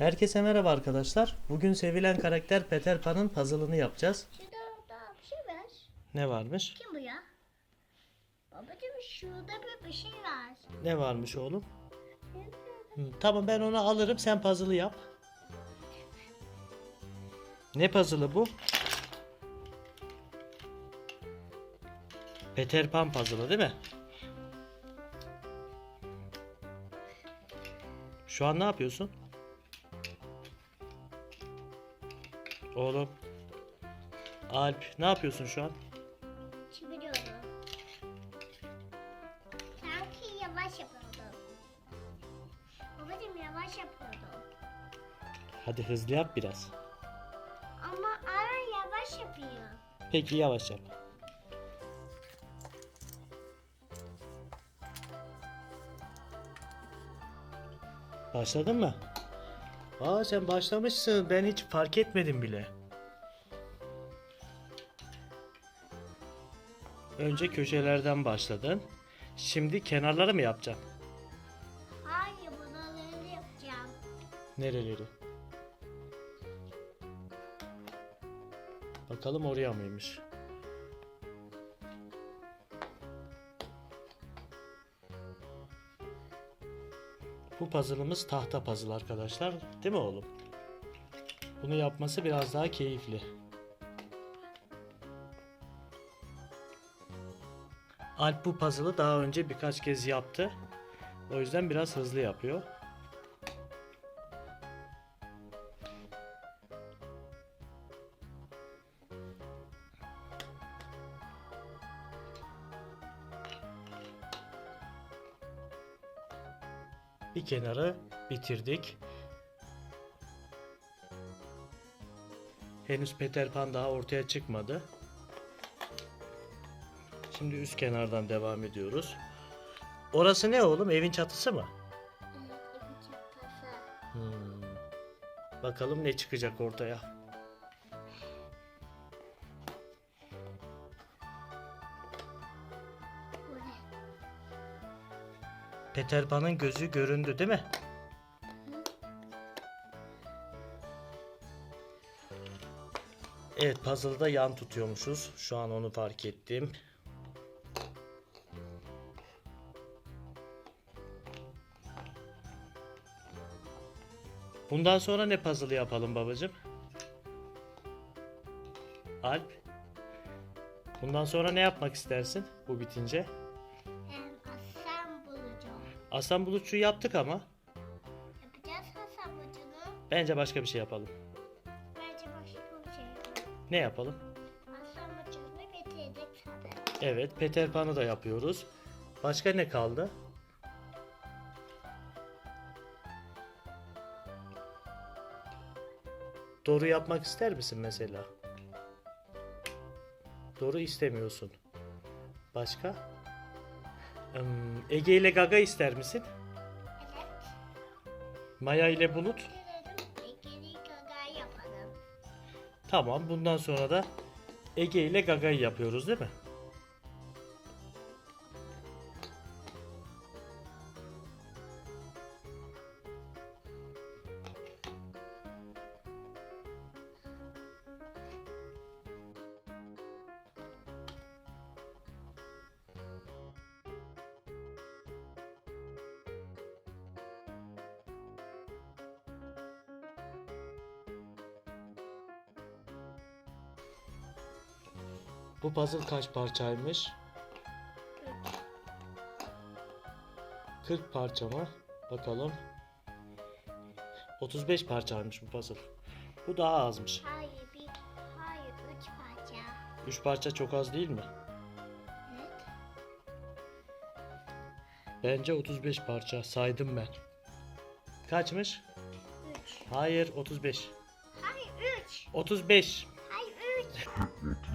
Herkese merhaba arkadaşlar. Bugün sevilen karakter Peter Pan'ın puzzle'ını yapacağız. Şurada daha bir şey var. Ne varmış? Kim bu ya? Babacığım şurada bir, bir şey var. Ne varmış oğlum? Hı, tamam ben onu alırım sen puzzle'ı yap. Ne puzzle'ı bu? Peter Pan puzzle'ı değil mi? Şu an ne yapıyorsun? Oğlum. Alp ne yapıyorsun şu an? Çeviriyorum. Sanki yavaş yapıyordum. Babacığım yavaş yapıyordum. Hadi hızlı yap biraz. Ama ara yavaş yapıyor. Peki yavaş yap. Başladın mı? Aa sen başlamışsın. Ben hiç fark etmedim bile. Önce köşelerden başladın. Şimdi kenarları mı yapacaksın? Hayır buraları yapacağım. Nereleri? Bakalım oraya mıymış? Bu puzzle'ımız tahta puzzle arkadaşlar. Değil mi oğlum? Bunu yapması biraz daha keyifli. Alp bu puzzle'ı daha önce birkaç kez yaptı. O yüzden biraz hızlı yapıyor. Bir kenarı bitirdik. Henüz Peter Pan daha ortaya çıkmadı. Şimdi üst kenardan devam ediyoruz. Orası ne oğlum? Evin çatısı mı? Hmm. Bakalım ne çıkacak ortaya. Peter Pan'ın gözü göründü değil mi? Evet puzzle'da yan tutuyormuşuz. Şu an onu fark ettim. Bundan sonra ne puzzle yapalım babacığım? Alp? Bundan sonra ne yapmak istersin bu bitince? Aslan bulutçuyu yaptık ama Yapacağız aslan bulacağını. bence başka bir şey yapalım. Bence başka bir şey yapalım. Ne yapalım? Aslan bulacağını bitirdik zaten. Evet, Peter Pan'ı da yapıyoruz. Başka ne kaldı? Doru yapmak ister misin mesela? Doru istemiyorsun. Başka? Hmm, Ege ile Gaga ister misin? Evet. Maya ile Bulut? Gaga yapalım. Tamam, bundan sonra da Ege ile Gaga'yı yapıyoruz değil mi? Bu puzzle kaç parçaymış? 40 parça mı? Bakalım. 35 parçaymış bu puzzle. Bu daha azmış. Hayır, bir, hayır, üç parça. Üç parça çok az değil mi? Bence 35 parça saydım ben. Kaçmış? 3. Hayır, 35. Hayır, 3. 35. Hayır, 3.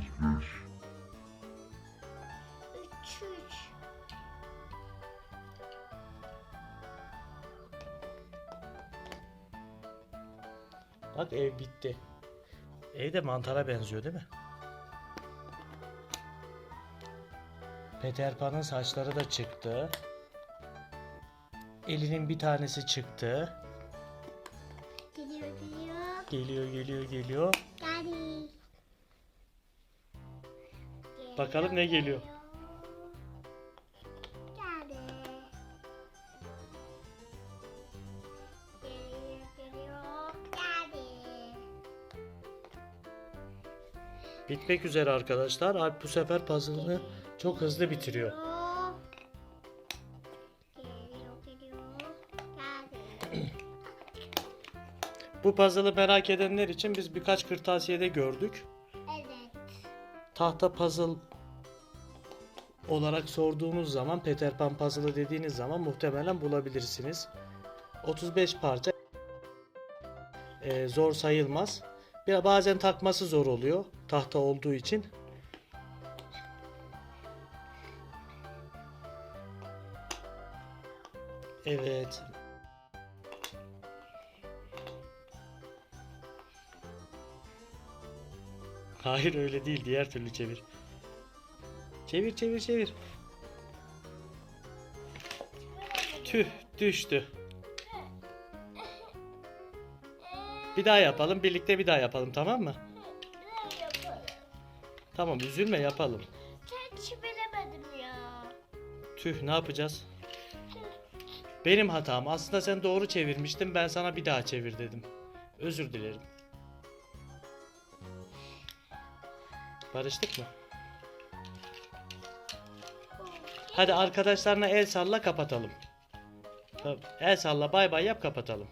Bak ev bitti. Ev de mantara benziyor değil mi? Peter Pan'ın saçları da çıktı. Elinin bir tanesi çıktı. Geliyor geliyor. Geliyor geliyor geliyor. Geldi. Bakalım ne geliyor. Bitmek üzere arkadaşlar. Alp bu sefer puzzle'ını çok hızlı bitiriyor. Bu puzzle'ı merak edenler için biz birkaç kırtasiyede gördük. Evet. Tahta puzzle olarak sorduğunuz zaman Peter Pan puzzle'ı dediğiniz zaman muhtemelen bulabilirsiniz. 35 parça Ee, zor sayılmaz. Bir bazen takması zor oluyor tahta olduğu için. Evet. Hayır öyle değil. Diğer türlü çevir. Çevir çevir çevir. Tüh düştü. Bir daha yapalım. Birlikte bir daha yapalım tamam mı? Ne yapalım? Tamam üzülme yapalım. Hiç bilemedim ya. Tüh ne yapacağız? Benim hatam. Aslında sen doğru çevirmiştin. Ben sana bir daha çevir dedim. Özür dilerim. Barıştık mı? Hadi arkadaşlarına el salla kapatalım. El salla bay bay yap kapatalım.